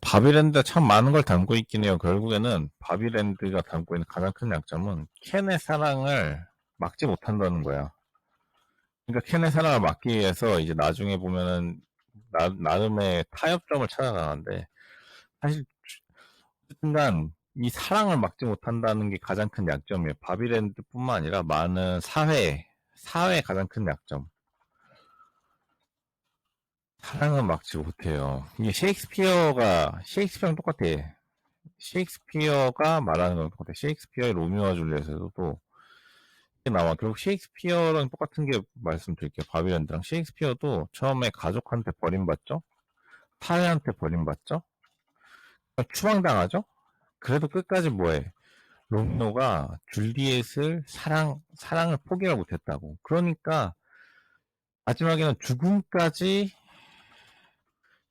바비랜드가 참 많은 걸 담고 있긴 해요. 결국에는 바비랜드가 담고 있는 가장 큰 약점은 켄의 사랑을 막지 못한다는 거야. 그러니까 켄의 사랑을 막기 위해서 이제 나중에 보면은 나, 나름의 타협점을 찾아가는데 사실 순간 이 사랑을 막지 못한다는 게 가장 큰 약점이에요. 바비랜드뿐만 아니라 많은 사회 사회의 가장 큰 약점. 사랑은 막지 못해요. 이게 셰익스피어가 셰익스피어랑 똑같아. 셰익스피어가 말하는 거랑 똑같아. 셰익스피어의 로미오와 줄리엣에서도 이게 나와. 결국 셰익스피어랑 똑같은 게 말씀드릴게요. 바비랜드랑 셰익스피어도 처음에 가족한테 버림받죠. 사회한테 버림받죠. 추방당하죠. 그래도 끝까지 뭐해? 로미오가 줄리엣을 사랑 사랑을 포기를 못했다고. 그러니까 마지막에는 죽음까지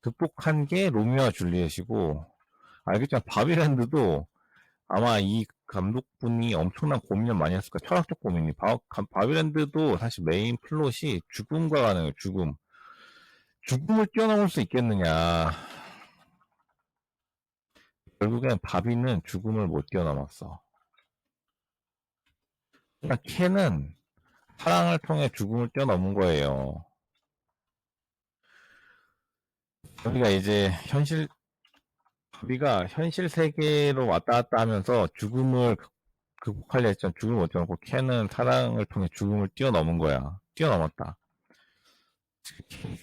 극복한 게 로미오와 줄리엣이고 알겠지만 바비랜드도 아마 이 감독분이 엄청난 고민을 많이 했을 거야. 철학적 고민이. 바, 바비랜드도 사실 메인 플롯이 죽음과 관해요. 죽음. 죽음을 뛰어넘을 수 있겠느냐. 결국엔 바비는 죽음을 못 뛰어넘었어. 그러니까 켄은 사랑을 통해 죽음을 뛰어넘은 거예요. 우리가 이제 현실 바비가 현실 세계로 왔다 갔다 하면서 죽음을 극- 극복하려 했지만 죽음을 못 뛰어넘고 켄은 사랑을 통해 죽음을 뛰어넘은 거야. 뛰어넘었다.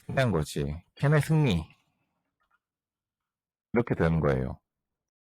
승리한 거지. 켄의 승리. 이렇게 되는 거예요.